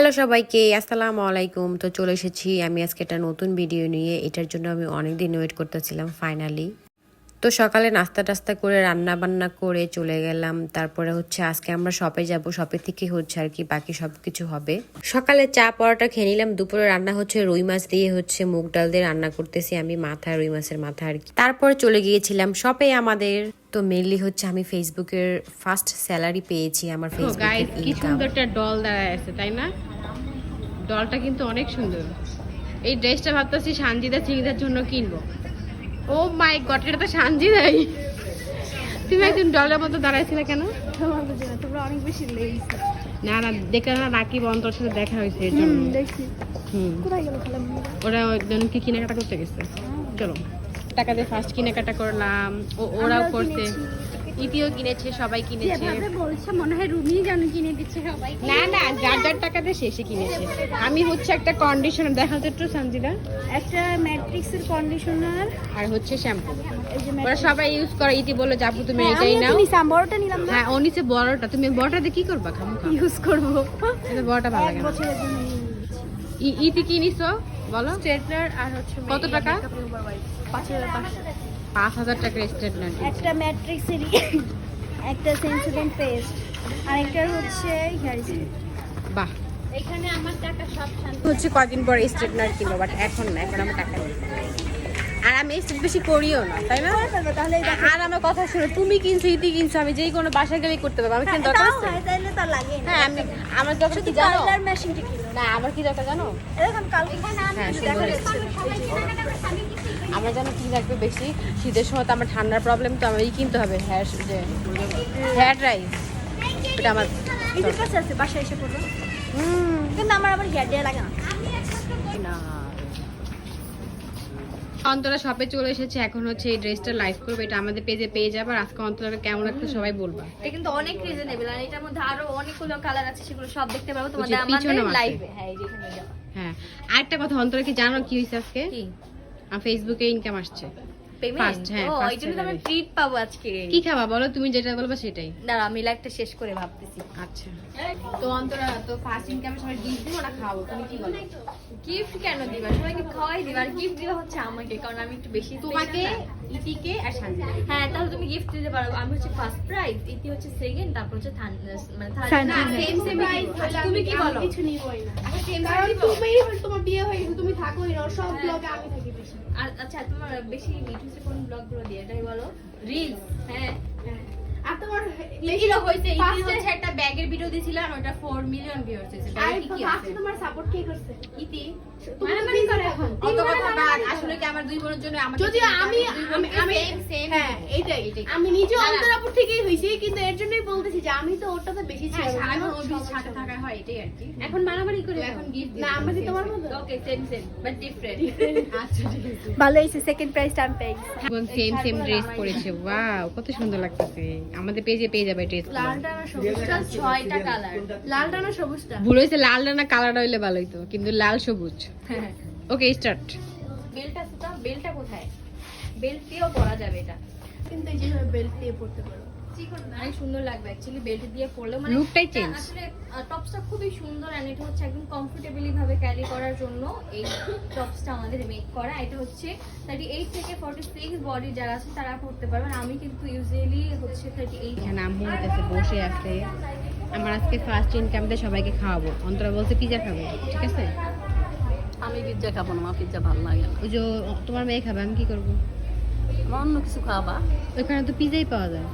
Hello সবাইকে, আসসালামু আলাইকুম। তো চলে এসেছি আমি আজকে একটা নতুন ভিডিও নিয়ে। এটার জন্য আমি অনেক দিন ওয়েট করতেছিলাম ফাইনালি তো সকালে নাস্তা টাস্তা করে রান্না বান্না করে চলে গেলাম। তারপরে হচ্ছে আজকে আমরা শপে যাব। শপে থেকে হচ্ছে আর কি বাকি সব কিছু হবে। সকালে চা পরোটা খেয়ে নিলাম। দুপুরে রান্না হচ্ছে রুই মাছ দিয়ে হচ্ছে মুগ ডাল দিয়ে রান্না করতেছি আমি মাথা রুই মাছের মাথা আর কি। তারপরে চলে গিয়েছিলাম শপে আমাদের। তো মেনলি হচ্ছে আমি ফেসবুকের ফার্স্ট স্যালারি পেয়েছি আমার গাইস ফেসবুকের কি সুন্দর একটা ডল দাঁড়ায় আছে তাই না? ডলটা কিন্তু অনেক সুন্দর। এই ড্রেসটা ভাবতেছি সানজিদা চিংড়িদার জন্য কিনবো। ও মাই গড এটা তো সানজিদাই তুমি একদিন ডলের মতো দাঁড়াইছিলে কেন? তোমরা অনেক বেশি লেগেছে না না দেখলে না রাকিব অন্তর সাথে দেখা হয়েছে এর জন্য। দেখছি। হুম। কোথায় গেল খালাম ওরা একজন কি কেনাকাটা করতে গেছে। চলো। টাকা দিয়ে ফার্স্ট কেনাকাটা করলাম। ও ওরাও করছে। ইতিও কিনেছে সবাই কিনেছে। যেভাবে বলছে মনে হয় রুমি যেন কিনে দিচ্ছে সবাই। না না যার যার টাকা দিয়ে শেষে কিনেছে। আমি হচ্ছে একটা কন্ডিশনার দেখা তো একটু সঞ্জিদা। একটা ম্যাট্রিক্সের কন্ডিশনার আর হচ্ছে শ্যাম্পু ওরা সবাই ইউজ করে ইতি বলে যাব তুমি হ্যাঁ, এটাই নাও। বড়টা নিলাম না। হ্যাঁ ও বড়টা। তুমি বড়টা দিয়ে কি করবা? খামো ইউজ করব। বড়টা ভালো লাগে ইতি কি নিছো বলো। স্ট্রেটনার আর হচ্ছে কত টাকা? পাঁচ হাজার পাঁচশো। পাঁচ হাজার টাকার স্টেটমেন্ট একটা ম্যাট্রিক্সের একটা সেন্সিডেন্ট পেস্ট আর একটা হচ্ছে হেয়ার বাহ। এখানে আমার টাকা সব শান্তি। হচ্ছে কদিন পর স্ট্রেটনার কিনবো বাট এখন না এখন আমার টাকা নেই। আর আমি স্ট্রেট বেশি করিও না তাই না? তাহলে আর আমার কথা শুনো তুমি কিনছো ইতি কিনছো আমি যেই কোনো বাসায় গেলেই করতে পারব আমি কিন্তু দরকার আছে? তাইলে তার লাগে হ্যাঁ আমি আমার দরকার কি জানো? মেশিনটা কিনো। না আমার কি দরকার জানো? এরকম কালকে হ্যাঁ, দেখা সুন্দর যাচ্ছে। আমার যেন কি লাগবে বেশি? শীতের সময় তো আমার ঠান্ডার প্রবলেম তো আমার এই কিনতে হবে হেয়ার যে হেয়ার ড্রাই এটা আমার কাছে আছে বাসায় এসে পড়ব হুম। কিন্তু আমার আবার হেয়ার ড্রাই লাগে না। না। অন্তরা শপে চলে এসেছে এখন হচ্ছে এই ড্রেসটা লাইভ করবে এটা আমাদের পেজে পেয়ে যাবে আর আজকে অন্তরা কেমন একটা সবাই বলবা। এটা কিন্তু অনেক রিজনেবল আর এটার মধ্যে আরও অনেকগুলো কালার আছে সেগুলো সব দেখতে পাবো তোমাদের আমাদের লাইভে হ্যাঁ এই যে এখানে যাও। হ্যাঁ। আরেকটা কথা অন্তরা কি জানো কি হয়েছে আজকে? কি? আমার ফেসবুকে ইনকাম আসছে। হ্যাঁ, ও জন্য আমি ট্রিট পাবো আজকে। কি খাবা বলো? তুমি যেটা বলবা সেটাই। দাঁড়া আমি লাইভটা শেষ করে ভাবতেছি। আচ্ছা। তো অন্তরা তো ফার্স্ট ইনকামে সবাই গিফট দিব না খাওয়াবো? তুমি কি বলো? গিফট কেন দিবা? সবাইকে খাওয়াই দিবা। আর গিফট দিবা হচ্ছে আমাকে কারণ আমি একটু বেশি তোমাকে। ইতিকে আর শান্তি। হ্যাঁ তাহলে তুমি গিফট দিতে পারো। আমি হচ্ছে ফার্স্ট প্রাইজ ইতি হচ্ছে সেকেন্ড তারপর হচ্ছে মানে থার্ড হ্যাঁ। সেম সেম তুমি কি বলো? কিছু নিবই না। আচ্ছা সেম কারণ তুমি তোমার বিয়ে হয়ে গেছে তুমি থাকোই না সব ব্লগে আমি থাকি বেশি। আর আচ্ছা তোমার বেশি হচ্ছে কোন ব্লগগুলো দিয়ে এটাই বলো। রিলস হ্যাঁ। আর তোমার ইতির হইছে ইতির হচ্ছে একটা ব্যাগের ভিডিও দিছিলাম ওটা 4 মিলিয়ন ভিউয়ার্স হয়েছে। আর কি কি আছে? তোমার সাপোর্ট কে করছে? ইতি। তুমি তো busy এখন অত কথা বাদ আসলে কি আমার দুই বোনের জন্য আমার যদিও আমি আমি আমি সেম সেম হ্যাঁ এইটাই। আমি নিজে না, না। অন্তরাপুর থেকেই হইছি কিন্তু এর জন্যই বলতেছি যে আমি তো ওটাতে বেশি ছিল হ্যাঁ না। ওর বিচ সাথে থাকা হয় এটাই আর কি। এখন মারামারি করে এখন গিফট না আমরা তোমার মতো। Okay same same but different আচ্ছা ভালো হয়েছে সেকেন্ড প্রাইজটা আমি পেয়ে গেছি এবং সেম সেম ড্রেস পরেছে। ওয়াও কত সুন্দর লাগতেছে। আমাদের পেজে পেয়ে যাবে ড্রেস লালটা না সবুজটা ছয়টা কালার লালটা না সবুজটা। ভুল হয়েছে লাল না কালার হইলে ভালো হইতো কিন্তু লাল সবুজ। হ্যাঁ। ওকে স্টার্ট বেলটা সুতা বেলটা কোথায়? বেল্ট দিয়েও পরা যাবে এটা। কিন্তু এই যেভাবে বেল্ট দিয়ে পড়তে পারো। অনেক সুন্দর লাগবে অ্যাকচুয়ালি বেল্ট দিয়ে পরলে। মানে Lookটাই না, আসলে টপসটা খুবই সুন্দর এন্ড এটা হচ্ছে একদম কমফোর্টেবলি ভাবে ক্যারি করার জন্য এই টপসটা আমাদের মেক করা। এটা হচ্ছে 38 থেকে 46 বডি যারা আছে তারা পড়তে পারবেন। আমি কিন্তু ইউজুয়ালি হচ্ছে 38 এখানে আম্মু কাছে বসে আছে। আমার আজকে ফার্স্ট ইনকাম দিয়ে সবাইকে খাওয়াবো। অন্তরা বলছে পিজা খাব। ঠিক আছে? আমি পিৎজা খাব না আমার পিৎজা ভালো লাগে না। ওই যে তোমার মেয়ে খাবে আমি কি করব? আমার অন্য কিছু খাওয়াবা ওইখানে তো পিজাই পাওয়া যায়।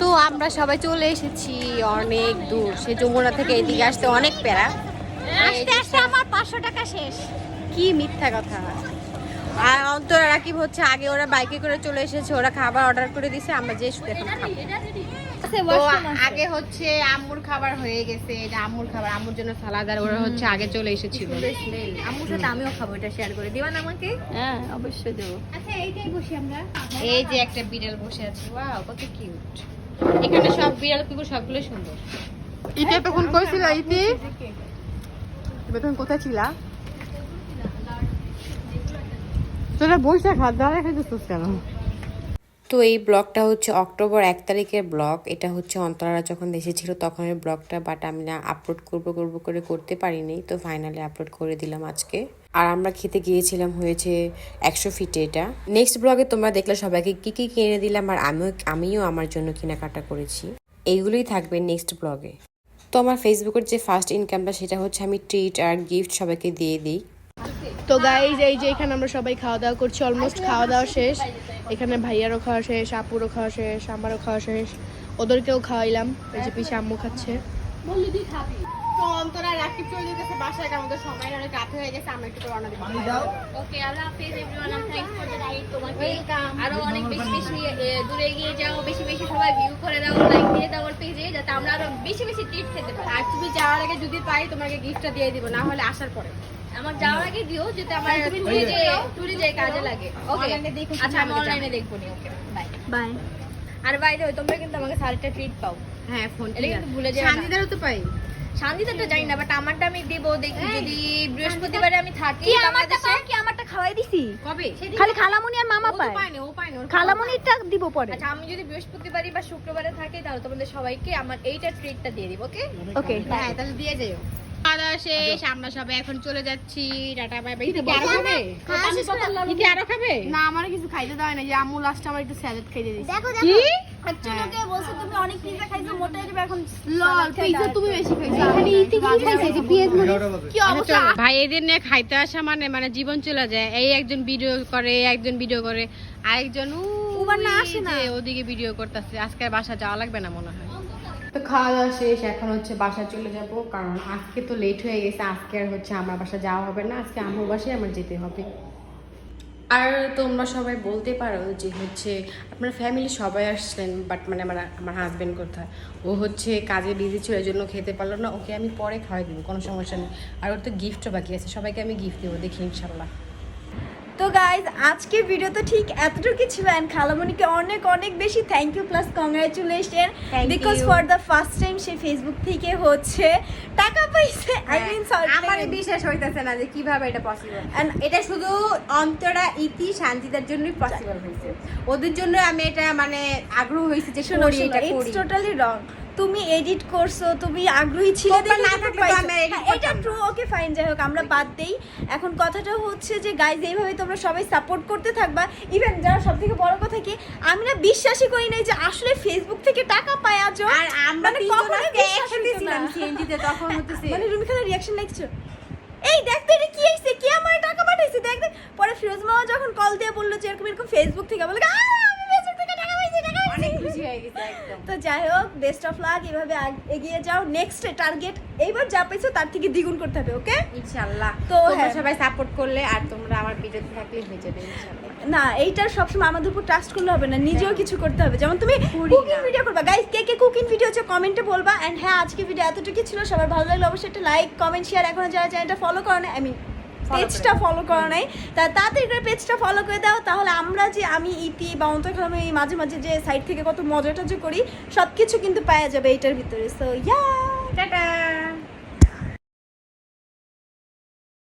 তো আমরা সবাই চলে এসেছি অনেক দূর। সে যমুনা থেকে এদিকে আসতে অনেক প্যারা। আসতে আস্তে আমার 500 টাকা শেষ। কি মিথ্যা কথা। আর অন্তরা রাকিব হচ্ছে আগে ওরা বাইকে করে চলে এসেছে, ওরা খাবার অর্ডার করে দিছে, আমরা যে শুধু এখন খাব। আগে হচ্ছে আম্মুর খাবার হয়ে গেছে এটা আম্মুর খাবার আম্মুর জন্য সালাদ আর ওরা হচ্ছে আগে চলে এসেছিল। আম্মুর সাথে আমিও খাব এটা শেয়ার করে। দিবেন আমাকে? হ্যাঁ অবশ্যই দেবো। আচ্ছা এইটাই বসি আমরা। এই যে একটা বিড়াল বসে আছে ওয়াও কত কিউট এখানে সব বিড়াল কুকুর সবগুলো সুন্দর। ইতে তখন কইছিল ইতে? তুমি তখন কোথায় ছিলা? তোরা বসে খা দাঁড়া খাইতেছিস কেন? তো এই ব্লগটা হচ্ছে অক্টোবর এক তারিখের ব্লগ এটা হচ্ছে অন্তরারা যখন দেশে ছিল তখনের ব্লগটা বাট আমি না আপলোড করব করব করে করতে পারিনি। তো ফাইনালি আপলোড করে দিলাম আজকে। আর আমরা খেতে গিয়েছিলাম হয়েছে একশো ফিটে এটা। নেক্সট ব্লগে তোমরা দেখলে সবাইকে কি কি কিনে দিলাম আর আমিও আমিও আমার জন্য কেনাকাটা করেছি। এইগুলোই থাকবে নেক্সট ব্লগে। তো আমার ফেসবুকের যে ফার্স্ট ইনকামটা সেটা হচ্ছে আমি ট্রিট আর গিফট সবাইকে দিয়ে দিই। তো গাইজ এই যে এখানে আমরা সবাই খাওয়া দাওয়া করছি অলমোস্ট খাওয়া দাওয়া শেষ। এখানে ভাইয়ারও খাওয়া শেষ আপুরও খাওয়া শেষ আমারও খাওয়া শেষ। ওদেরকেও খাওয়াইলাম এই যে পিছিয়ে আম্মু খাচ্ছে। তো অন্তরা রাকিব চলে যেতেছে বাসায় আমাদের সময় অনেক রাত হয়ে গেছে আমরা একটু রওনা দিব ওকে আল্লাহ হাফেজ everyone I thanks for the night তোমাকে আরও অনেক বেশি বেশি দূরে যাও বেশি বেশি সবাই ভিউ করে দাও লাইক দিয়ে দাও ওর পেজে যাতে আমরা আরও বেশি বেশি ট্রিট খেতে পারি। আর তুমি যাওয়ার আগে যদি পাই তোমাকে গিফটটা দিয়ে দিব না হলে আসার পরে। আমার যাওয়ার আগে দিও যাতে আমার ট্যুরে যে ট্যুরে যে কাজে লাগে। ওকে আচ্ছা আমি অনলাইনে দেখব নি ওকে বাই বাই আর বাই দ্য তোমরা কিন্তু আমাকে সাড়েটা ট্রিট পাও। হ্যাঁ ফোন এটা কিন্তু ভুলে। শান্তিদারও তো পাই। শান্তিতে তো জানি না বাট আমারটা আমি দেবো দেখি যদি বৃহস্পতিবারে আমি থাকি বাংলাদেশে। কি আমারটা খাওয়াই দিছি? কবে? খালি খালামুনি আর মামা পায়। ও পায় না খালামুনিটা দিব পরে। আচ্ছা আমি যদি বৃহস্পতিবারে বা শুক্রবারে থাকি তাহলে তোমাদের সবাইকে আমার এইটা ট্রিটটা দিয়ে দিব ওকে ওকে হ্যাঁ তাহলে দিয়ে যাইও খাওয়া শেষ আমরা সবাই এখন চলে যাচ্ছি। Tata bye bye. কি আরও খাবে? কি আরও খাবে? না আমার কিছু খাইতে দেওয়া না যে আম্মু লাস্টে আমার একটু স্যালাড খাইতে দিয়েছে। দেখো দেখো। একজনকে বলছো তুমি অনেক পিজা খাইছো মোটা যাবে এখন লল পিজা তুমি বেশি খাইছো। এখানে ইতি কি খাইছে যে পেঁয়াজ কি অবস্থা? ভাই এদের নিয়ে খাইতে আসা মানে মানে জীবন চলে যায়। এই একজন ভিডিও করে একজন ভিডিও করে। আরেকজন উবার না আসে না। ওদিকে ভিডিও করতেছে। আজকে বাসা যাওয়া লাগবে না মনে হয়। তো খাওয়া দাওয়া শেষ, এখন হচ্ছে বাসা চলে যাব। কারণ আজকে তো লেট হয়ে গেছে, আজকে আর হচ্ছে আমার বাসা যাওয়া হবে না, আজকে আমার বাসায় আমার যেতে হবে। আর তোমরা সবাই বলতে পারো যে হচ্ছে আপনার ফ্যামিলি সবাই আসছেন বাট মানে আমার আমার হাজবেন্ড কোথায়? ও হচ্ছে কাজে বিজি ছিল, এই জন্য খেতে পারল না, ওকে আমি পরে খাওয়াই দেবো, কোনো সমস্যা নেই। আর ওর তো গিফটও বাকি আছে, সবাইকে আমি গিফট দেবো, দেখি ইনশাল্লাহ। তো গাইজ আজকের ভিডিও তো ঠিক এতটুকু ছিল এন্ড খালামণিকে অনেক অনেক বেশি thank you plus congratulation because for the first time say Facebook থেকে হচ্ছে টাকা পাইছে। আই মিন হ্যাঁ, আমার বিশ্বাস হইতেছে না যে কীভাবে এটা পসিবল And এটা শুধু অন্তরা ইতি শান্তিদের জন্যই পসিবল হয়েছে। ওদের জন্য আমি এটা মানে আগ্রহ হয়েছে যে শোনো করি এটা করি। টোটালি রং তুমি এডিট করছ তুমি আগ্রহী ছিলে হ্যাঁ, এটা ট্রু ওকে ফাইন যাই হোক আমরা বাদ দেই। এখন কথাটা হচ্ছে যে গাইজ এইভাবে তোমরা সবাই সাপোর্ট করতে থাকবা। ইভেন যারা সব থেকে বড় কথা কি আমি না বিশ্বাসই করি নাই যে আসলে ফেসবুক থেকে টাকা পায় আজও আর আমরা মানে তিনজন কখনোই আজকে বিশ্বাস একসাথে হতো না। ছিলাম সিএনজিতে তখন হতেছে মানে রুমি খালার রিয়াকশন দেখছ এই দেখ তো এটা কি আইছে কি আমার টাকা পাঠাইছে? দেখ দেখ। পরে ফিরোজ মামা যখন কল দিয়ে বলল যে এরকম এরকম ফেসবুক থেকে বলে "আহ, আমি ফেসবুক থেকে টাকা পাইছি টাকা অনেক খুশি হয়ে গেছে একদম। তো যাই হোক বেস্ট অফ লাক এভাবে এগিয়ে যাও। নেক্সট টার্গেট এইবার যা পেয়েছ তার থেকে দ্বিগুণ করতে হবে ওকে ইনশাআল্লাহ। তো হ্যাঁ। সবাই সাপোর্ট করলে আর তোমরা আমার ভিডিওতে থাকলে হয়ে যাবে ইনশাআল্লাহ। না এইটার সবসময় আমাদের উপর ট্রাস্ট করলে হবে না নিজেও কিছু করতে হবে। যেমন তুমি কুকিং ভিডিও করবা। গাইস কে কে কুকিং ভিডিও হচ্ছে কমেন্টে বলবা। এন্ড হ্যাঁ আজকে ভিডিও এতটুকু ছিল। সবার ভালো লাগলে অবশ্যই একটা লাইক কমেন্ট শেয়ার এখনও যারা চ্যানেলটা ফলো করো না আই মিন পেজটা ফলো করা নাই। তা তাড়াতাড়ি করে পেজটা ফলো করে দাও। তাহলে আমরা যে আমি ইতি বা অন্তর্খালামে এই মাঝে মাঝে যে সাইড থেকে কত মজা টজা করি সব কিছু কিন্তু পাওয়া যাবে এইটার ভিতরে। So yeah tata